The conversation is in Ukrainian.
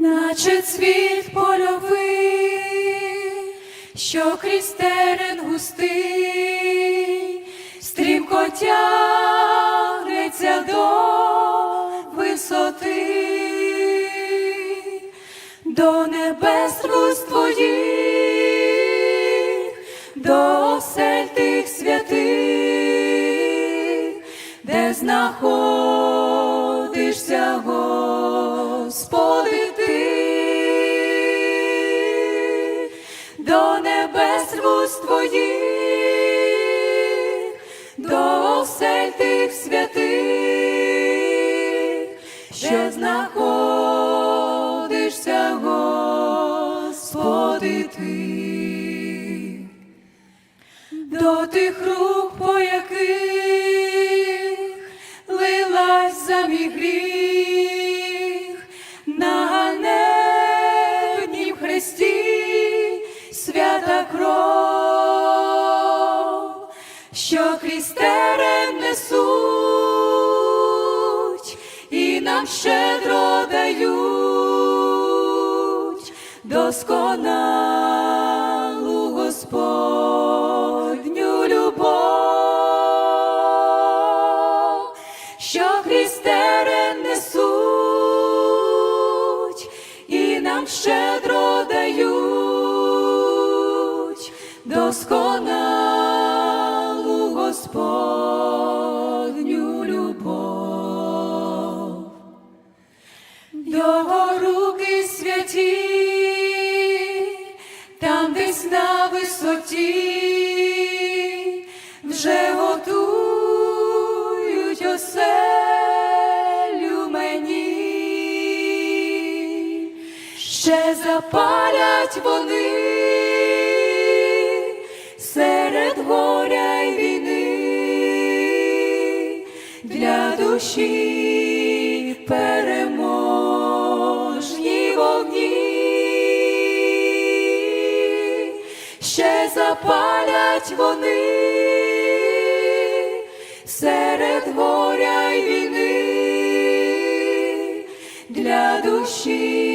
наче цвіт польовий, що крізь густий, стрімко тягнеться до висоти, до небес вуст твоїх, до осель тих святих, де знаходишся, Господи, вуст твоїх, до осель тих святих, що знаходишся, Господи, ти. До тих рук, по яких лилась за мій гріх, свята кров, що крізь несуть і нам щедро дають досконалу Господню любов, що крізь несуть і нам щедро досконалу Господню любов. Його руки святі, там десь на висоті, вже готують оселю мені, ще запалять вони для душі переможні вогні, ще запалять вони серед горя й війни. Для душі